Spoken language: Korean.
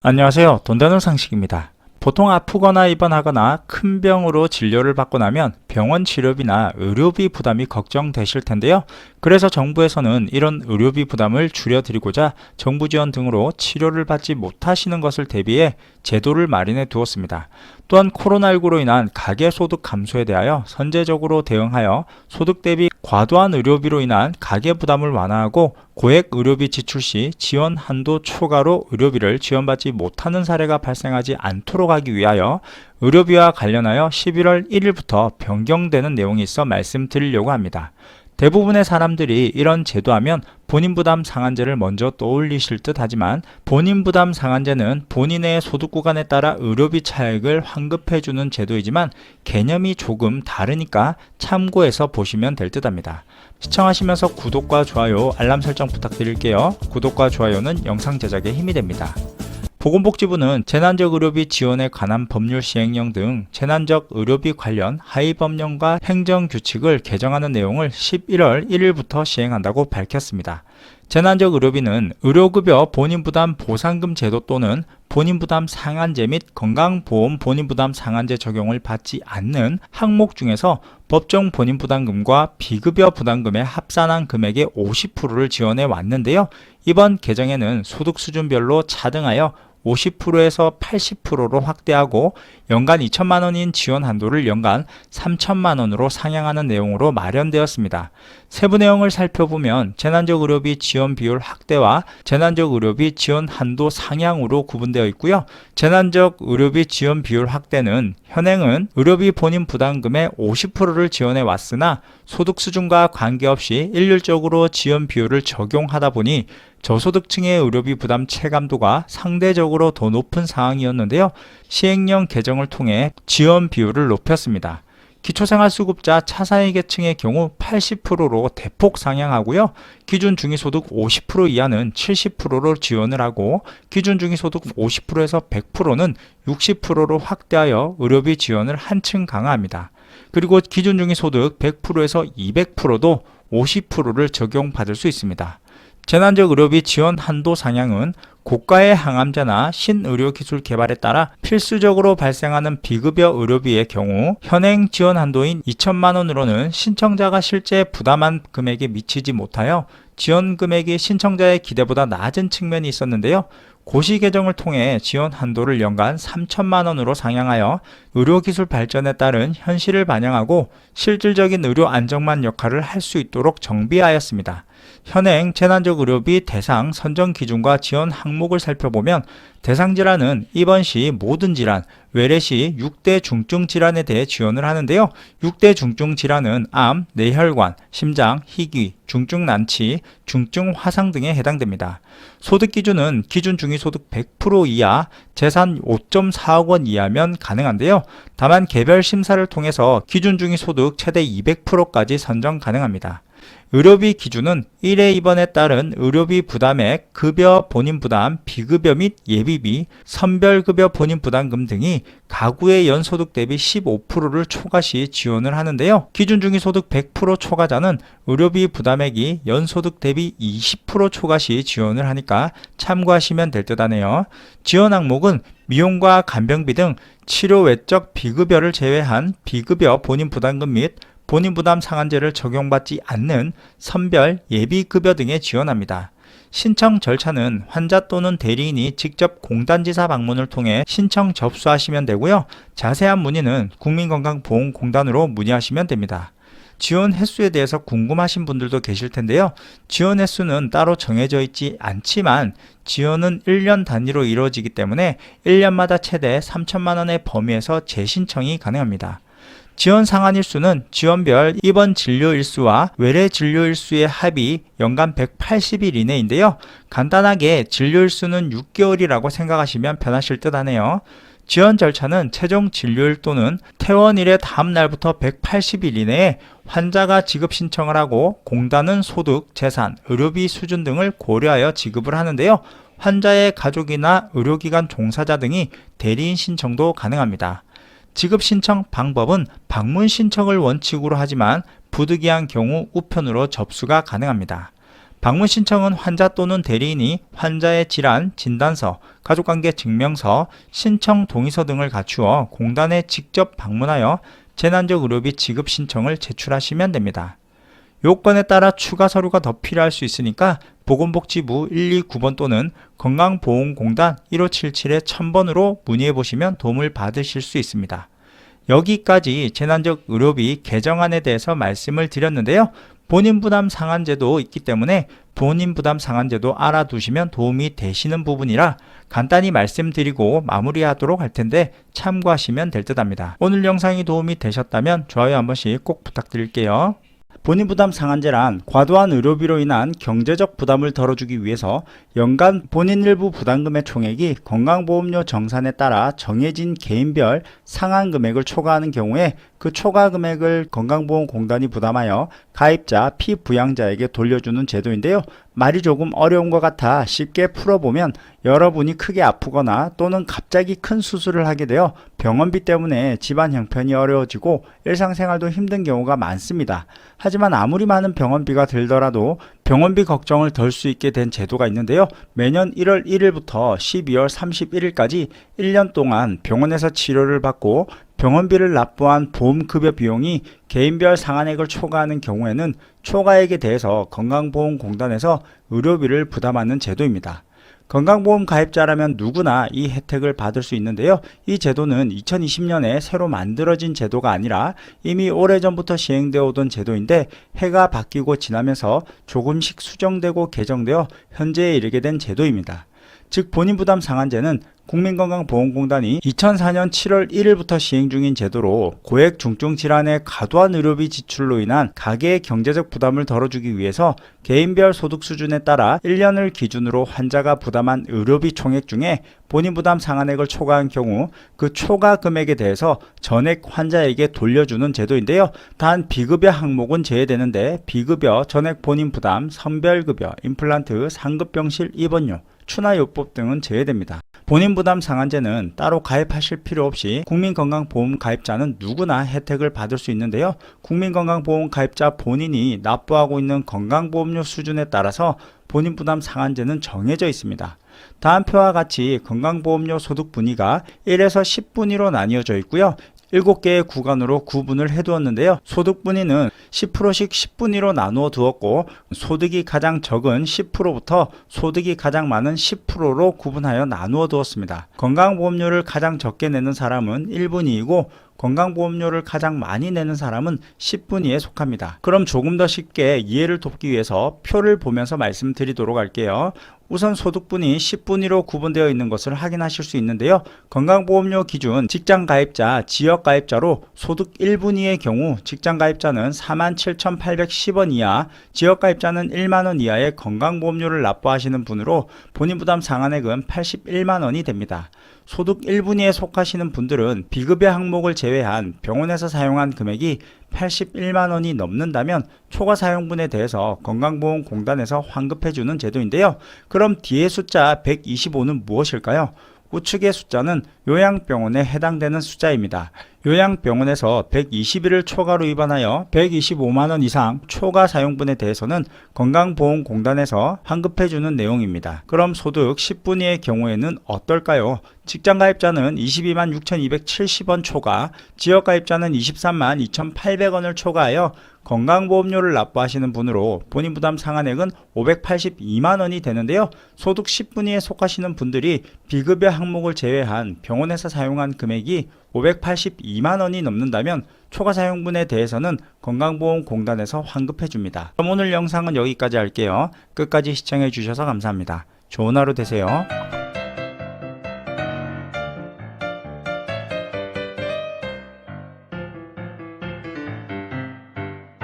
안녕하세요. 돈 되는 상식입니다. 보통 아프거나 입원하거나 큰 병으로 진료를 받고 나면 병원 치료비나 의료비 부담이 걱정되실 텐데요. 그래서 정부에서는 이런 의료비 부담을 줄여드리고자 정부 지원 등으로 치료를 받지 못하시는 것을 대비해 제도를 마련해 두었습니다. 또한 코로나19로 인한 가계소득 감소에 대하여 선제적으로 대응하여 소득 대비 과도한 의료비로 인한 가계 부담을 완화하고 고액 의료비 지출 시 지원 한도 초과로 의료비를 지원받지 못하는 사례가 발생하지 않도록 하기 위하여 의료비와 관련하여 11월 1일부터 변경되는 내용이 있어 말씀드리려고 합니다. 대부분의 사람들이 이런 제도하면 본인 부담 상한제를 먼저 떠올리실 듯 하지만 본인 부담 상한제는 본인의 소득 구간에 따라 의료비 차액을 환급해주는 제도이지만 개념이 조금 다르니까 참고해서 보시면 될 듯 합니다. 시청하시면서 구독과 좋아요, 알람 설정 부탁드릴게요. 구독과 좋아요는 영상 제작에 힘이 됩니다. 보건복지부는 재난적 의료비 지원에 관한 법률 시행령 등 재난적 의료비 관련 하위 법령과 행정 규칙을 개정하는 내용을 11월 1일부터 시행한다고 밝혔습니다. 재난적 의료비는 의료급여 본인 부담 보상금 제도 또는 본인부담 상한제 및 건강보험 본인부담 상한제 적용을 받지 않는 항목 중에서 법정 본인 부담금과 비급여 부담금의 합산한 금액의 50%를 지원해 왔는데요. 이번 개정에는 소득 수준별로 차등하여 50%에서 80%로 확대하고 연간 2천만 원인 지원 한도를 연간 3천만 원으로 상향하는 내용으로 마련되었습니다. 세부 내용을 살펴보면 재난적 의료비 지원 비율 확대와 재난적 의료비 지원 한도 상향으로 구분되어 있고요. 재난적 의료비 지원 비율 확대는 현행은 의료비 본인 부담금의 50%를 지원해 왔으나 소득 수준과 관계없이 일률적으로 지원 비율을 적용하다 보니 저소득층의 의료비 부담 체감도가 상대적으로 더 높은 상황이었는데요. 시행령 개정을 통해 지원 비율을 높였습니다. 기초생활수급자 차상위 계층의 경우 80%로 대폭 상향하고요. 기준 중위소득 50% 이하는 70%로 지원을 하고 기준 중위소득 50%에서 100%는 60%로 확대하여 의료비 지원을 한층 강화합니다. 그리고 기준 중위소득 100%에서 200%도 50%를 적용받을 수 있습니다. 재난적 의료비 지원 한도 상향은 고가의 항암제나 신의료기술 개발에 따라 필수적으로 발생하는 비급여 의료비의 경우 현행 지원 한도인 2천만 원으로는 신청자가 실제 부담한 금액에 미치지 못하여 지원 금액이 신청자의 기대보다 낮은 측면이 있었는데요. 고시 개정을 통해 지원 한도를 연간 3천만 원으로 상향하여 의료기술 발전에 따른 현실을 반영하고 실질적인 의료 안정만 역할을 할 수 있도록 정비하였습니다. 현행 재난적 의료비 대상 선정 기준과 지원 항목을 살펴보면 대상 질환은 입원 시 모든 질환, 외래 시 6대 중증 질환에 대해 지원을 하는데요. 6대 중증 질환은 암, 뇌혈관, 심장, 희귀, 중증 난치, 중증 화상 등에 해당됩니다. 소득 기준은 기준 중위 소득 100% 이하, 재산 5.4억 원 이하면 가능한데요. 다만 개별 심사를 통해서 기준 중위 소득 최대 200%까지 선정 가능합니다. 의료비 기준은 1회 입원에 따른 의료비 부담액, 급여 본인 부담, 비급여 및 예비비, 선별급여 본인 부담금 등이 가구의 연소득 대비 15%를 초과 시 지원을 하는데요. 기준 중위 소득 100% 초과자는 의료비 부담액이 연소득 대비 20% 초과 시 지원을 하니까 참고하시면 될 듯 하네요. 지원 항목은 미용과 간병비 등 치료 외적 비급여를 제외한 비급여 본인 부담금 및 본인 부담 상한제를 적용받지 않는 선별 예비급여 등에 지원합니다. 신청 절차는 환자 또는 대리인이 직접 공단지사 방문을 통해 신청 접수하시면 되고요. 자세한 문의는 국민건강보험공단으로 문의하시면 됩니다. 지원 횟수에 대해서 궁금하신 분들도 계실 텐데요. 지원 횟수는 따로 정해져 있지 않지만 지원은 1년 단위로 이루어지기 때문에 1년마다 최대 3천만 원의 범위에서 재신청이 가능합니다. 지원 상한 일수는 지원별 입원 진료 일수와 외래 진료 일수의 합이 연간 180일 이내인데요. 간단하게 진료 일수는 6개월이라고 생각하시면 편하실 듯 하네요. 지원 절차는 최종 진료일 또는 퇴원일의 다음 날부터 180일 이내에 환자가 지급 신청을 하고 공단은 소득, 재산, 의료비 수준 등을 고려하여 지급을 하는데요. 환자의 가족이나 의료기관 종사자 등이 대리인 신청도 가능합니다. 지급 신청 방법은 방문 신청을 원칙으로 하지만 부득이한 경우 우편으로 접수가 가능합니다. 방문 신청은 환자 또는 대리인이 환자의 질환, 진단서, 가족관계 증명서, 신청 동의서 등을 갖추어 공단에 직접 방문하여 재난적 의료비 지급 신청을 제출하시면 됩니다. 요건에 따라 추가 서류가 더 필요할 수 있으니까 보건복지부 129번 또는 건강보험공단 1577-1000번으로 문의해 보시면 도움을 받으실 수 있습니다. 여기까지 재난적 의료비 개정안에 대해서 말씀을 드렸는데요. 본인 부담 상한제도 있기 때문에 본인 부담 상한제도 알아두시면 도움이 되시는 부분이라 간단히 말씀드리고 마무리하도록 할 텐데 참고하시면 될 듯 합니다. 오늘 영상이 도움이 되셨다면 좋아요 한 번씩 꼭 부탁드릴게요. 본인 부담 상한제란 과도한 의료비로 인한 경제적 부담을 덜어주기 위해서 연간 본인 일부 부담금의 총액이 건강보험료 정산에 따라 정해진 개인별 상한 금액을 초과하는 경우에 그 초과 금액을 건강보험공단이 부담하여 가입자 피부양자에게 돌려주는 제도인데요. 말이 조금 어려운 것 같아 쉽게 풀어보면 여러분이 크게 아프거나 또는 갑자기 큰 수술을 하게 되어 병원비 때문에 집안 형편이 어려워지고 일상생활도 힘든 경우가 많습니다. 하지만 아무리 많은 병원비가 들더라도 병원비 걱정을 덜 수 있게 된 제도가 있는데요. 매년 1월 1일부터 12월 31일까지 1년 동안 병원에서 치료를 받고 병원비를 납부한 보험급여 비용이 개인별 상한액을 초과하는 경우에는 초과액에 대해서 건강보험공단에서 의료비를 부담하는 제도입니다. 건강보험 가입자라면 누구나 이 혜택을 받을 수 있는데요. 이 제도는 2020년에 새로 만들어진 제도가 아니라 이미 오래전부터 시행되어 오던 제도인데 해가 바뀌고 지나면서 조금씩 수정되고 개정되어 현재에 이르게 된 제도입니다. 즉 본인 부담 상한제는 국민건강보험공단이 2004년 7월 1일부터 시행 중인 제도로 고액 중증 질환의 과도한 의료비 지출로 인한 가계의 경제적 부담을 덜어주기 위해서 개인별 소득 수준에 따라 1년을 기준으로 환자가 부담한 의료비 총액 중에 본인 부담 상한액을 초과한 경우 그 초과 금액에 대해서 전액 환자에게 돌려주는 제도인데요. 단 비급여 항목은 제외되는데 비급여, 전액 본인 부담, 선별급여, 임플란트, 상급병실 입원료, 추나요법 등은 제외됩니다. 본인 부담 상한제는 따로 가입하실 필요 없이 국민건강보험 가입자는 누구나 혜택을 받을 수 있는데요. 국민건강보험 가입자 본인이 납부하고 있는 건강보험료 수준에 따라서 본인 부담 상한제는 정해져 있습니다. 다음 표와 같이 건강보험료 소득 분위가 1에서 10분위로 나뉘어져 있고요. 7개의 구간으로 구분을 해두었는데요. 소득 분위는 10%씩 10분위로 나누어 두었고 소득이 가장 적은 10%부터 소득이 가장 많은 10%로 구분하여 나누어 두었습니다. 건강보험료를 가장 적게 내는 사람은 1분위이고 건강보험료를 가장 많이 내는 사람은 10분위에 속합니다. 그럼 조금 더 쉽게 이해를 돕기 위해서 표를 보면서 말씀드리도록 할게요. 우선 소득분이 10분위로 구분되어 있는 것을 확인하실 수 있는데요. 건강보험료 기준 직장 가입자, 지역 가입자로 소득 1분위의 경우 직장 가입자는 47,810원 이하, 지역 가입자는 1만 원 이하의 건강보험료를 납부하시는 분으로 본인 부담 상한액은 81만 원이 됩니다. 소득 1분위에 속하시는 분들은 비급여 항목을 제외한 병원에서 사용한 금액이 81만 원이 넘는다면 초과 사용분에 대해서 건강보험공단에서 환급해주는 제도인데요. 그럼 뒤에 숫자 125는 무엇일까요? 우측의 숫자는 요양병원에 해당되는 숫자입니다. 요양병원에서 120일을 초과로 위반하여 125만원 이상 초과 사용분에 대해서는 건강보험공단에서 환급해주는 내용입니다. 그럼 소득 10분위의 경우에는 어떨까요? 직장가입자는 22만 6,270원 초과, 지역가입자는 23만 2,800원을 초과하여 건강보험료를 납부하시는 분으로 본인 부담 상한액은 582만 원이 되는데요. 소득 10분위에 속하시는 분들이 비급여 항목을 제외한 병원에서 사용한 금액이 582만 원이 넘는다면 초과 사용분에 대해서는 건강보험공단에서 환급해 줍니다. 그럼 오늘 영상은 여기까지 할게요. 끝까지 시청해 주셔서 감사합니다. 좋은 하루 되세요.